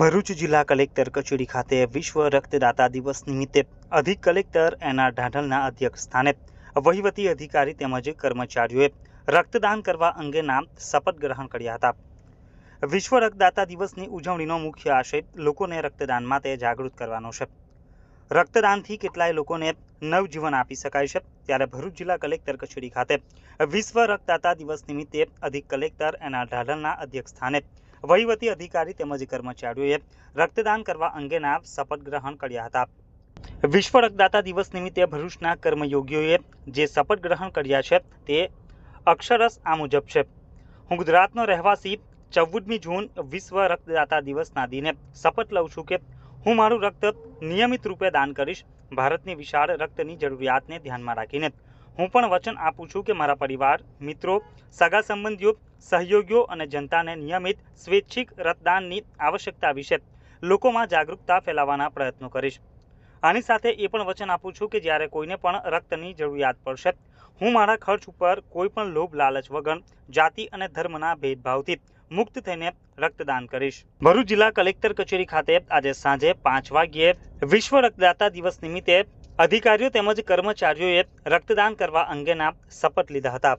ભરૂચ જિલ્લા કલેક્ટર કચેરી ખાતે વિશ્વ રક્તદાતા દિવસ નિમિત્તે અધિક કલેક્ટર એનઆર ઢાંઢલના અધ્યક્ષ સ્થાને વહીવટી અધિકારી તેમજ કર્મચારીઓએ રક્તદાન કરવા અંગેના શપથ ગ્રહણ કર્યા હતા. વિશ્વ રક્તદાતા દિવસની ઉજવણીનો મુખ્ય આશય લોકોને રક્તદાન માટે જાગૃત કરવાનો છે. રક્તદાનથી કેટલાય લોકોને નવજીવન આપી શકાય છે. ત્યારે ભરૂચ જિલ્લા કલેક્ટર કચેરી ખાતે વિશ્વ રક્તદાતા દિવસ નિમિત્તે અધિક કલેક્ટર એનઆર ઢાઢલના અધ્યક્ષ સ્થાને વહીવટી અધિકારી તેમજ કર્મચારીઓએ રક્તદાન કરવા અંગેના શપથ ગ્રહણ કર્યા હતા. વિશ્વ રક્તદાતા દિવસ નિમિત્તે ભરૂચના કર્મયોગીઓએ જે શપથ ગ્રહણ કર્યા છે તે અક્ષરસ આ મુજબ છે. હું ગુજરાતનો રહેવાસી ચૌદમી જૂન વિશ્વ રક્તદાતા દિવસના દિને શપથ લઉં છું કે હું મારું રક્ત નિયમિત રૂપે દાન કરીશ. ભારતની વિશાળ રક્તની જરૂરિયાતને ધ્યાનમાં રાખીને હું પણ વચન આપું છું કે મારા પરિવાર, મિત્રો, સગા સંબંધીઓ, સહયોગીઓ અને જનતાને નિયમિત સ્વૈચ્છિક રક્તદાનની આવશ્યકતા વિશે લોકોમાં જાગૃતતા ફેલાવવાના પ્રયત્નો કરીશ. આની સાથે એ પણ વચન આપું છું કે જ્યારે કોઈને પણ રક્તની જરૂરિયાત પડશે, હું મારા ખર્ચ ઉપર કોઈ પણ લોભ, લાલચ વગર જાતિ અને ધર્મના ભેદભાવથી મુક્ત થઈને રક્તદાન કરીશ. ભરૂચ જિલ્લા કલેક્ટર કચેરી ખાતે આજે સાંજે પાંચ વાગ્યે વિશ્વ રક્તદાતા દિવસ નિમિત્તે અધિકારીઓ તેમજ કર્મચારીઓએ રક્તદાન કરવા અંગેના શપથ લીધા હતા.